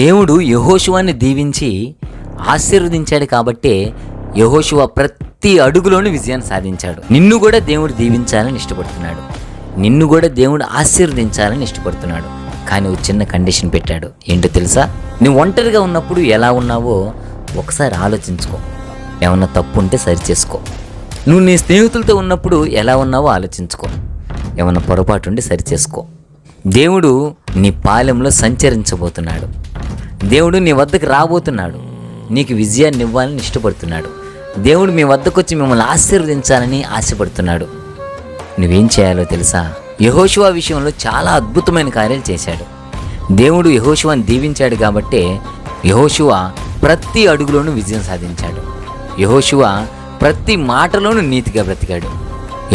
దేవుడు యహోశువాన్ని దీవించి ఆశీర్వదించాడు కాబట్టే యహోశువ ప్రతి అడుగులోనూ విజయాన్ని సాధించాడు. నిన్ను కూడా దేవుడు దీవించాలని ఇష్టపడుతున్నాడు. నిన్ను కూడా దేవుడు ఆశీర్వదించాలని ఇష్టపడుతున్నాడు. కానీ ఒక చిన్న కండిషన్ పెట్టాడు. ఏంటో తెలుసా? నువ్వు ఒంటరిగా ఉన్నప్పుడు ఎలా ఉన్నావో ఒకసారి ఆలోచించుకో. ఏమన్నా తప్పు ఉంటే సరి చేసుకో. నువ్వు నీ స్నేహితులతో ఉన్నప్పుడు ఎలా ఉన్నావో ఆలోచించుకో. ఏమన్నా పొరపాటు ఉంటే సరి చేసుకో. దేవుడు నీ పాలెంలో సంచరించబోతున్నాడు. దేవుడు నీ వద్దకు రాబోతున్నాడు. నీకు విజయాన్ని ఇవ్వాలని ఇష్టపడుతున్నాడు. దేవుడు మీ వద్దకు వచ్చి మిమ్మల్ని ఆశీర్వదించాలని ఆశపడుతున్నాడు. నువ్వేం చేయాలో తెలుసా? యహోశివా విషయంలో చాలా అద్భుతమైన కార్యాలు చేశాడు. దేవుడు యహోశివాని దీవించాడు కాబట్టే యహోశివ ప్రతి అడుగులోనూ విజయం సాధించాడు. యహోశివ ప్రతి మాటలోనూ నీతిగా బ్రతికాడు.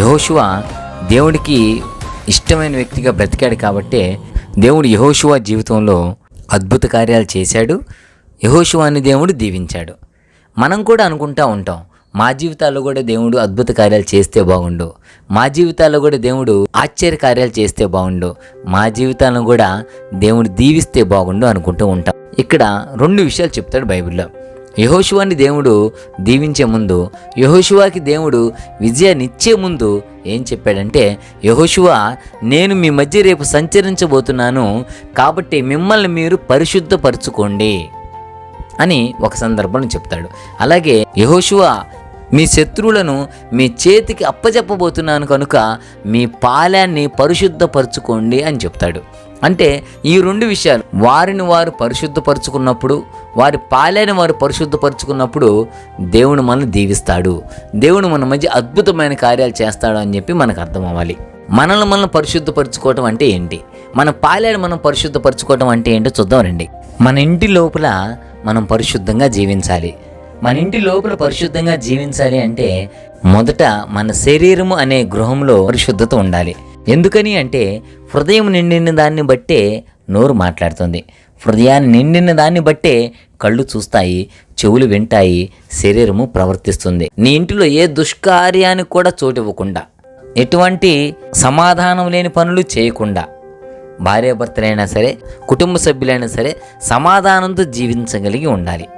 యహోశివ దేవుడికి ఇష్టమైన వ్యక్తిగా బ్రతికాడు కాబట్టే దేవుడు యహోశివ జీవితంలో అద్భుత కార్యాలు చేశాడు. యహోశివాని దేవుడు దీవించాడు. మనం కూడా అనుకుంటా ఉంటాం మా జీవితాల్లో కూడా దేవుడు అద్భుత కార్యాలు చేస్తే బాగుండు. మా జీవితాల్లో కూడా దేవుడు ఆశ్చర్య కార్యాలు చేస్తే బాగుండు. మా జీవితాలను కూడా దేవుడు దీవిస్తే బాగుండు అనుకుంటూ ఉంటాం. ఇక్కడ రెండు విషయాలు చెప్తాడు బైబిల్లో. యహోశివాని దేవుడు దీవించే ముందు యహోశివాకి దేవుడు విజయాన్నిచ్చే ముందు ఏం చెప్పాడంటే యహోశివ నేను మీ మధ్య రేపు సంచరించబోతున్నాను కాబట్టి మిమ్మల్ని మీరు పరిశుద్ధపరచుకోండి అని ఒక సందర్భంలో చెప్తాడు. అలాగే యహోశివ మీ శత్రువులను మీ చేతికి అప్పచెప్పబోతున్నాను కనుక మీ పాలాన్ని పరిశుద్ధపరచుకోండి అని చెప్తాడు. అంటే ఈ రెండు విషయాలు. వారిని వారు పరిశుద్ధపరచుకున్నప్పుడు వారి పాలైన వారు పరిశుద్ధపరచుకున్నప్పుడు దేవుడు మనల్ని దీవిస్తాడు. దేవుడు మన మధ్య అద్భుతమైన కార్యాలు చేస్తాడు అని చెప్పి మనకు అర్థం అవ్వాలి మనల్ని మనం పరిశుద్ధపరచుకోవటం అంటే ఏంటి? మన పాలాన్ని మనం పరిశుద్ధపరచుకోవటం అంటే ఏంటో చూద్దాం రండి. మన ఇంటి లోపల మనం పరిశుద్ధంగా జీవించాలి. మన ఇంటి లోపల పరిశుద్ధంగా జీవించాలి అంటే మొదట మన శరీరము అనే గృహంలో పరిశుద్ధత ఉండాలి. ఎందుకని అంటే హృదయం నిండిన దాన్ని బట్టే నోరు మాట్లాడుతుంది. హృదయాన్ని నిండిన దాన్ని బట్టే కళ్ళు చూస్తాయి చెవులు వింటాయి శరీరము ప్రవర్తిస్తుంది. నీ ఇంటిలో ఏ దుష్కార్యానికి కూడా చోటివ్వకుండా ఎటువంటి సమాధానం లేని పనులు చేయకుండా భార్యాభర్తలైనా సరే కుటుంబ సభ్యులైనా సరే సమాధానంతో జీవించగలిగి ఉండాలి.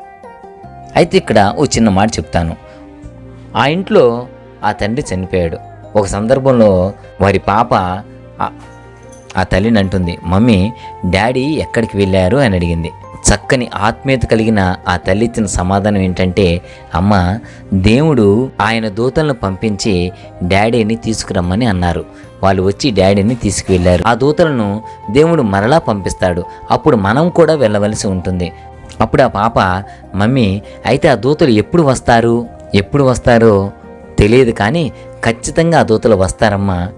అయితే ఇక్కడ ఓ చిన్న మాట చెప్తాను. ఆ ఇంట్లో ఆ తండ్రి చనిపోయాడు. ఒక సందర్భంలో వారి పాప ఆ- తల్లిని అంటుంది మమ్మీ డాడీ ఎక్కడికి వెళ్ళారు? అని అడిగింది. చక్కని ఆత్మీయత కలిగిన ఆ తల్లి ఇచ్చిన సమాధానం ఏంటంటే అమ్మ దేవుడు ఆయన దూతలను పంపించి డాడీని తీసుకురమ్మని అన్నారు. వాళ్ళు వచ్చి డాడీని తీసుకువెళ్ళారు. ఆ దూతలను దేవుడు మరలా పంపిస్తాడు. అప్పుడు మనం కూడా వెళ్ళవలసి ఉంటుంది. అప్పుడు ఆ పాప మమ్మీ అయితే ఆ దూతలు ఎప్పుడు వస్తారు? ఎప్పుడు వస్తారో తెలియదు కానీ ఖచ్చితంగా ఆ దూతలు వస్తారమ్మా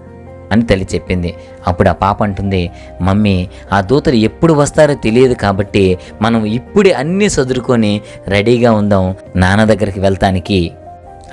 అని తల్లి చెప్పింది. అప్పుడు ఆ పాప అంటుంది మమ్మీ ఆ దూతలు ఎప్పుడు వస్తారో తెలియదు కాబట్టి మనం ఇప్పుడే అన్నీ సదురుకొని రెడీగా ఉందాం నాన్న దగ్గరికి వెళ్తానికి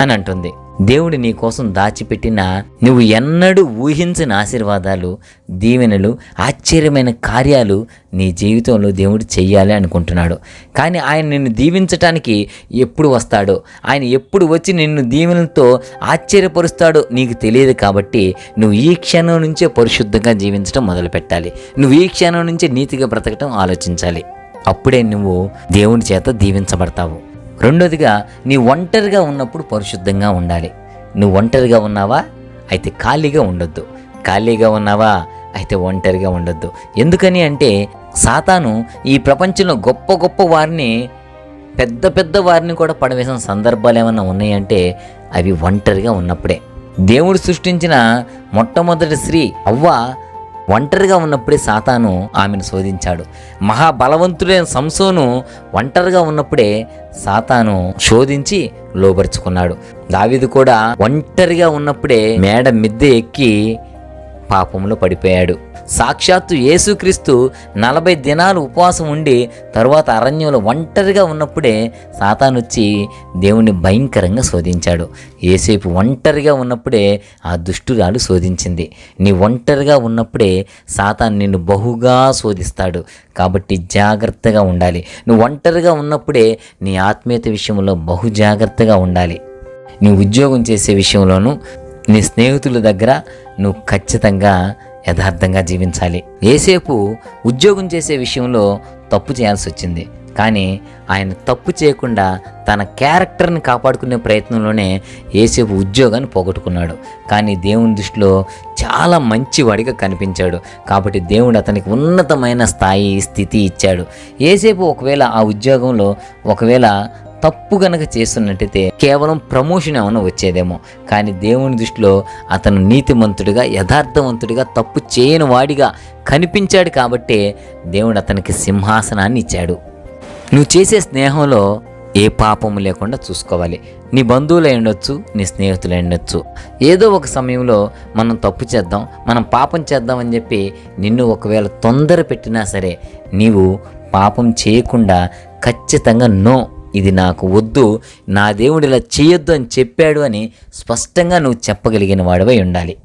అని అంటుంది. దేవుడు నీ కోసం దాచిపెట్టిన నువ్వు ఎన్నడూ ఊహించిన ఆశీర్వాదాలు దీవెనలు ఆశ్చర్యమైన కార్యాలు నీ జీవితంలో దేవుడు చెయ్యాలి అనుకుంటున్నాడు. కానీ ఆయన నిన్ను దీవించటానికి ఎప్పుడు వస్తాడో ఆయన ఎప్పుడు వచ్చి నిన్ను దీవెనలతో ఆశ్చర్యపరుస్తాడో నీకు తెలియదు కాబట్టి నువ్వు ఈ క్షణం నుంచే పరిశుద్ధంగా జీవించడం మొదలుపెట్టాలి. నువ్వు ఈ క్షణం నుంచే నీతిగా బ్రతకటం ఆలోచించాలి. అప్పుడే నువ్వు దేవుని చేత దీవించబడతావు. రెండోదిగా నీ ఒంటరిగా ఉన్నప్పుడు పరిశుద్ధంగా ఉండాలి. నువ్వు ఒంటరిగా ఉన్నావా? అయితే ఖాళీగా ఉండొద్దు. ఖాళీగా ఉన్నావా? అయితే ఒంటరిగా ఉండొద్దు. ఎందుకని అంటే సాతాను ఈ ప్రపంచంలో గొప్ప గొప్ప వారిని పెద్ద పెద్ద వారిని కూడా పడవేసిన సందర్భాలు ఏమైనా ఉన్నాయంటే అవి ఒంటరిగా ఉన్నప్పుడే. దేవుడు సృష్టించిన మొట్టమొదటి స్త్రీ అవ్వ ఒంటరిగా ఉన్నప్పుడే సాతాను ఆమెను శోధించాడు. మహాబలవంతుడైన సంసోను ఒంటరిగా ఉన్నప్పుడే సాతాను శోధించి లోపరుచుకున్నాడు దావిది కూడా ఒంటరిగా ఉన్నప్పుడే మేడ మిద్దె ఎక్కి పాపంలో పడిపోయాడు. సాక్షాత్తు యేసుక్రీస్తు నలభై దినాలు ఉపవాసం ఉండి తరువాత అరణ్యంలో ఒంటరిగా ఉన్నప్పుడే సాతానొచ్చి దేవుణ్ణి భయంకరంగా శోధించాడు. ఏసేపు ఒంటరిగా ఉన్నప్పుడే ఆ దుష్టురాలు శోధించింది. నీ ఒంటరిగా ఉన్నప్పుడే సాతాన్ నిన్ను బహుగా శోధిస్తాడు. కాబట్టి జాగ్రత్తగా ఉండాలి. నువ్వు ఒంటరిగా ఉన్నప్పుడే నీ ఆత్మీయత విషయంలో బహు జాగ్రత్తగా ఉండాలి. నీ ఉద్యోగం చేసే విషయంలోనూ నీ స్నేహితుల దగ్గర నువ్వు ఖచ్చితంగా యథార్థంగా జీవించాలి. ఏసేపు ఉద్యోగం చేసే విషయంలో తప్పు చేయాల్సి వచ్చింది. కానీ ఆయన తప్పు చేయకుండా తన క్యారెక్టర్ని కాపాడుకునే ప్రయత్నంలోనే ఏసేపు ఉద్యోగాన్ని పోగొట్టుకున్నాడు. కానీ దేవుని దృష్టిలో చాలా మంచివాడిగా కనిపించాడు. కాబట్టి దేవుడు అతనికి ఉన్నతమైన స్థాయి స్థితి ఇచ్చాడు. ఏసేపు ఒకవేళ ఆ ఉద్యోగంలో ఒకవేళ తప్పు గనక చేస్తున్నట్టయితే కేవలం ప్రమోషన్ ఏమైనా వచ్చేదేమో. కానీ దేవుని దృష్టిలో అతను నీతిమంతుడిగా యథార్థవంతుడిగా తప్పు చేయని వాడిగా కనిపించాడు కాబట్టే దేవుడు అతనికి సింహాసనాన్ని ఇచ్చాడు. నువ్వు చేసే స్నేహంలో ఏ పాపము లేకుండా చూసుకోవాలి. నీ బంధువులు ఉండొచ్చు నీ స్నేహితులు ఉండొచ్చు. ఏదో ఒక సమయంలో మనం తప్పు చేద్దాం మనం పాపం చేద్దాం అని చెప్పి నిన్ను ఒకవేళ తొందర పెట్టినా సరే నీవు పాపం చేయకుండా ఖచ్చితంగా నో. ఇది నాకు వద్దు నా దేవుడు ఇలా చేయొద్దు అని చెప్పాడు అని స్పష్టంగా నువ్వు చెప్పగలిగిన వాడివై ఉండాలి.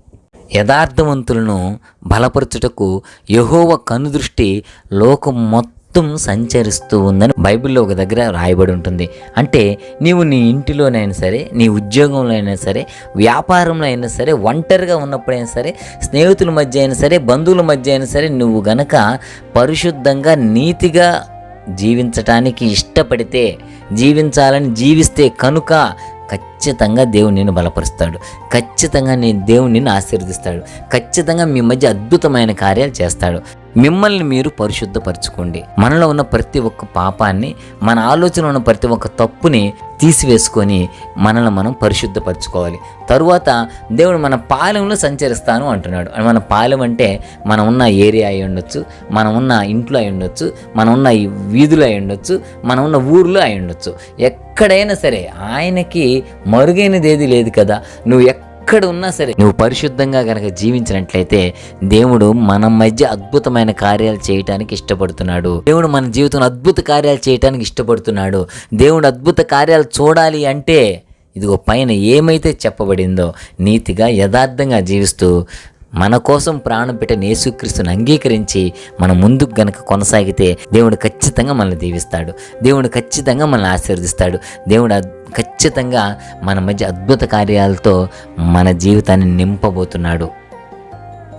యథార్థవంతులను బలపరచుటకు యహోవ కనుదృష్టి లోకం మొత్తం సంచరిస్తూ ఉందని బైబిల్లో ఒక దగ్గర రాయబడి ఉంటుంది. అంటే నీవు నీ ఇంటిలోనైనా సరే నీ ఉద్యోగంలో అయినా సరే వ్యాపారంలో అయినా సరే ఒంటరిగా ఉన్నప్పుడైనా సరే స్నేహితుల మధ్య అయినా సరే బంధువుల మధ్య అయినా సరే నువ్వు గనక పరిశుద్ధంగా నీతిగా జీవించటానికి ఇష్టపడితే జీవించాలని జీవిస్తే కనుక ఖచ్చితంగా దేవుడు నిన్ను బలపరుస్తాడు. ఖచ్చితంగా నీ దేవుడు నిన్ను ఆశీర్వదిస్తాడు. ఖచ్చితంగా మీ మధ్య అద్భుతమైన కార్యాలు చేస్తాడు. మిమ్మల్ని మీరు పరిశుద్ధపరచుకోండి. మనలో ఉన్న ప్రతి ఒక్క పాపాన్ని మన ఆలోచన ఉన్న ప్రతి ఒక్క తప్పుని తీసివేసుకొని మనల్ని మనం పరిశుద్ధపరచుకోవాలి. తరువాత దేవుడు మన పాలెంలో సంచరిస్తాను అంటున్నాడు. మన పాలెం అంటే మనం ఉన్న ఏరియా అయి ఉండొచ్చు మనం ఉన్న ఇంట్లో అయి ఉండొచ్చు మనం ఉన్న ఈ వీధులు అయి ఉండొచ్చు మనం ఉన్న ఊర్లో అయి ఉండొచ్చు. ఎక్కడైనా సరే ఆయనకి మరుగైనది ఏది లేదు కదా. నువ్వు ఎక్కడ ఉన్నా సరే నువ్వు పరిశుద్ధంగా కనుక జీవించినట్లయితే దేవుడు మన మధ్య అద్భుతమైన కార్యాలు చేయటానికి ఇష్టపడుతున్నాడు. దేవుడు మన జీవితంలో అద్భుత కార్యాలు చేయటానికి ఇష్టపడుతున్నాడు. దేవుడు అద్భుత కార్యాలు చూడాలి అంటే ఇదిగో పైన ఏమైతే చెప్పబడిందో నీతిగా యథార్థంగా జీవిస్తూ మన కోసం ప్రాణం పెట్టిన యేసుక్రీస్తుని అంగీకరించి మనం ముందుకు గనక కొనసాగితే దేవుడు ఖచ్చితంగా మనల్ని దీవిస్తాడు. దేవుడు ఖచ్చితంగా మనల్ని ఆశీర్వదిస్తాడు. దేవుడు ఖచ్చితంగా మన మధ్య అద్భుత కార్యాలతో మన జీవితాన్ని నింపబోతున్నాడు.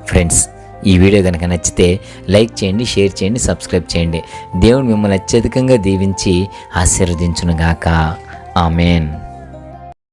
ఫ్రెండ్స్ ఈ వీడియో కనుక నచ్చితే లైక్ చేయండి షేర్ చేయండి సబ్స్క్రైబ్ చేయండి. దేవుడు మిమ్మల్ని అత్యధికంగా దీవించి ఆశీర్వదించునుగాక. ఆమెన్.